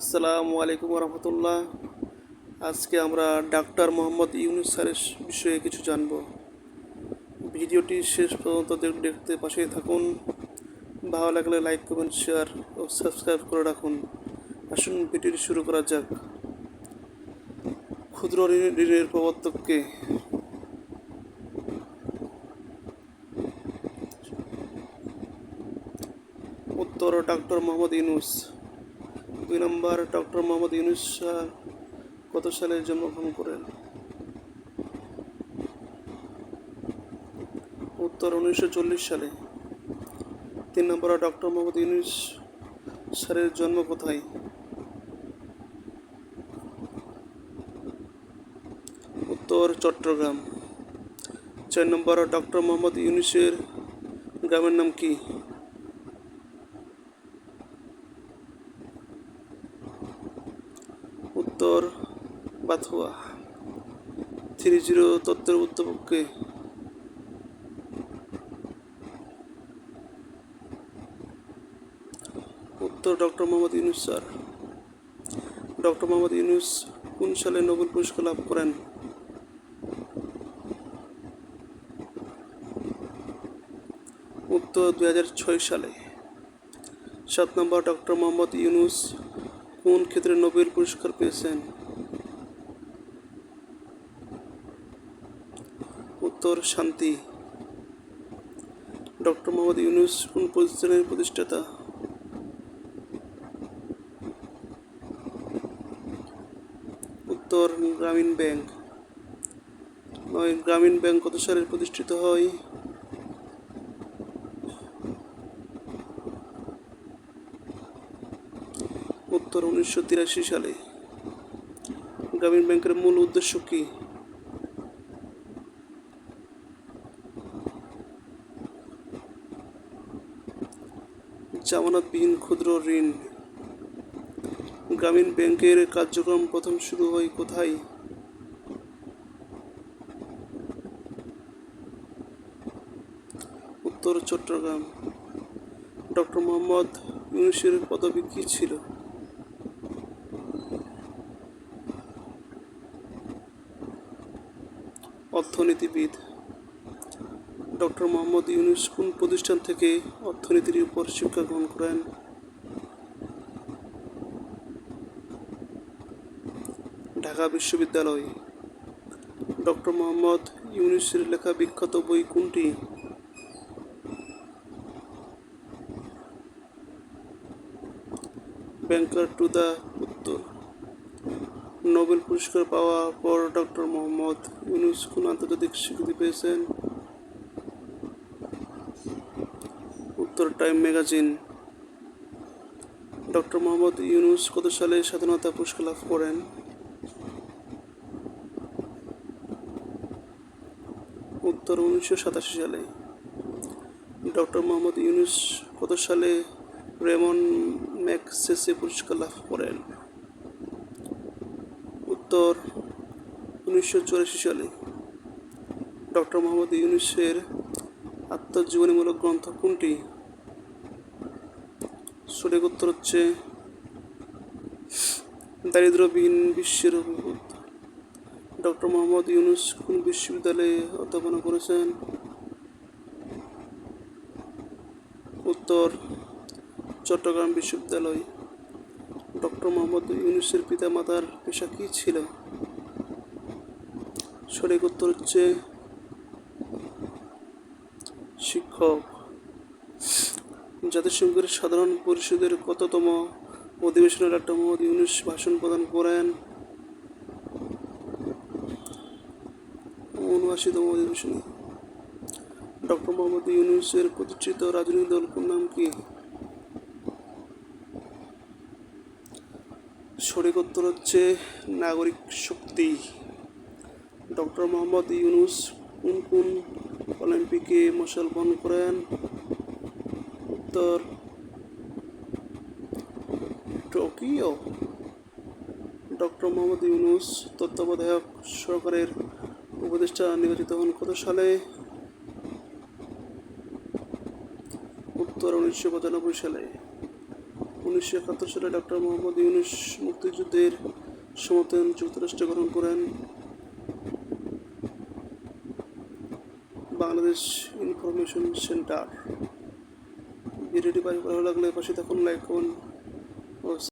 আসসালামু আলাইকুম রহমতুল্লাহ আজকে আমরা ডাক্তার মোহাম্মদ ইউনুস স্যারের বিষয়ে কিছু জানব। ভিডিওটি শেষ পর্যন্ত দেখতে পাশেই থাকুন। ভালো লাগলে লাইক কমেন্ট, শেয়ার ও সাবস্ক্রাইব করে রাখুন। আসুন ভিডিওটি শুরু করা যাক। ক্ষুদ্র ঋণ- ঋণের প্রবর্তককে উত্তর ডাক্তার মোহাম্মদ ইউনুস। দুই নম্বর ডক্টর মোহাম্মদ ইউনুস শাহ কত সালে জন্মগ্রহণ করেন? উত্তর উনিশশো চল্লিশ সালে। তিন নম্বর ডক্টর মোহাম্মদ ইউনুস স্যারের জন্ম কোথায়? উত্তর চট্টগ্রাম। চার নম্বর ডক্টর মোহাম্মদ ইউনুসের গ্রামের নাম কি? উত্তর বাথুয়া। থ্রি জিরো তত্ত্বের উদ্যোগকে উত্তর doctor Mohammad Yunus, sir. Doctor Mohammad Yunus কোন সালে নোবেল পুরস্কার লাভ করেন? উত্তর দুই হাজার ছয় সালে। সাত নম্বর ডক্টর মোহাম্মদ ইউনুস কোন ক্ষেত্রে নোবেল পুরস্কার পেয়েছেন? উত্তর, শান্তি। ডক্টর মোহাম্মদ ইউনুস, কোন প্রতিষ্ঠানের প্রতিষ্ঠাতা? উত্তর, গ্রামীণ ব্যাংক। নয়, গ্রামীণ ব্যাংক কত সালে প্রতিষ্ঠিত হয়? উত্তর উনিশশো তিরাশি সালে। গ্রামীণ ব্যাংকের মূল উদ্দেশ্য কি? জামানতবিহীন ক্ষুদ্র ঋণ। গ্রামীণ ব্যাংকের কার্যক্রম প্রথম শুরু হয় কোথায়? উত্তর চট্টগ্রাম। ডক্টর মোহাম্মদ ইউনুসের পদবী কী ছিল? অর্থনীতিবিদ ডক্টর মোহাম্মদ ইউনুস কোন প্রতিষ্ঠান থেকে অর্থনীতির উপর শিক্ষা গ্রহণ করেন? ঢাকা বিশ্ববিদ্যালয়। ডক্টর মোহাম্মদ ইউনুসের লেখা বিখ্যাত বই কোনটি? ব্যাংকার টু দ্য উত্তর। নোবেল পুরস্কার পাওয়া পর ডক্টর মোহাম্মদ ইউনুস আন্তর্জাতিক স্বীকৃতি পেয়েছেন? উত্তর Time magazine. Doctor Mohammad Yunus কত সালে স্বাধীনতা পুরস্কার লাভ করেন? উত্তর উনিশশো সাতাশি সালে। ডক্টর মোহাম্মদ ইউনুস কত সালে রেমন ম্যাকসেসে পুরস্কার লাভ করেন? উত্তর উনিশশো চুরাশি সালে ডক্টর মোহাম্মদ ইউনুসের আত্মজীবনীমূলক গ্রন্থ কোনটি? সঠিক উত্তর হচ্ছে দারিদ্রবিহীন বিশ্বের অভিভূত ডক্টর মোহাম্মদ ইউনুস কোন বিশ্ববিদ্যালয়ে অধ্যাপনা করেছেন? উত্তর, চট্টগ্রাম বিশ্ববিদ্যালয়। ডক্টর মোহাম্মদ ইউনুসের পিতা মাতার পেশা কী ছিল? সঠিক উত্তর হচ্ছে শিক্ষক। জাতিসংঘের সাধারণ পরিষদের কততম অধিবেশনে ডক্টর মোহাম্মদ ইউনুস ভাষণ প্রদান করেন? উনআশিতম অধিবেশনে। ডক্টর মোহাম্মদ ইউনুসের প্রতিষ্ঠিত রাজনৈতিক দল নাম কি? সঠিক উত্তর হচ্ছে নাগরিক শক্তি। ডক্টর মোহাম্মদ ইউনুস কোন কোন অলিম্পিকে মশাল বহন করেন? উত্তর, টোকিও। ডক্টর মোহাম্মদ ইউনুস তত্ত্বাবধায়ক সরকারের উপদেষ্টা নির্বাচিত হন কত সালে? উত্তর উনিশশো পঁচানব্বই সালে। উনিশশো একাত্তর সালে ডক্টর মোহাম্মদ ইউনুস মুক্তিযুদ্ধের সমর্থন যুক্তরাষ্ট্রে গ্রহণ করেন। Bangladesh information centre. ভিডিওটি ভালো লাগলে পাশে থাকুন, লাইক করুন।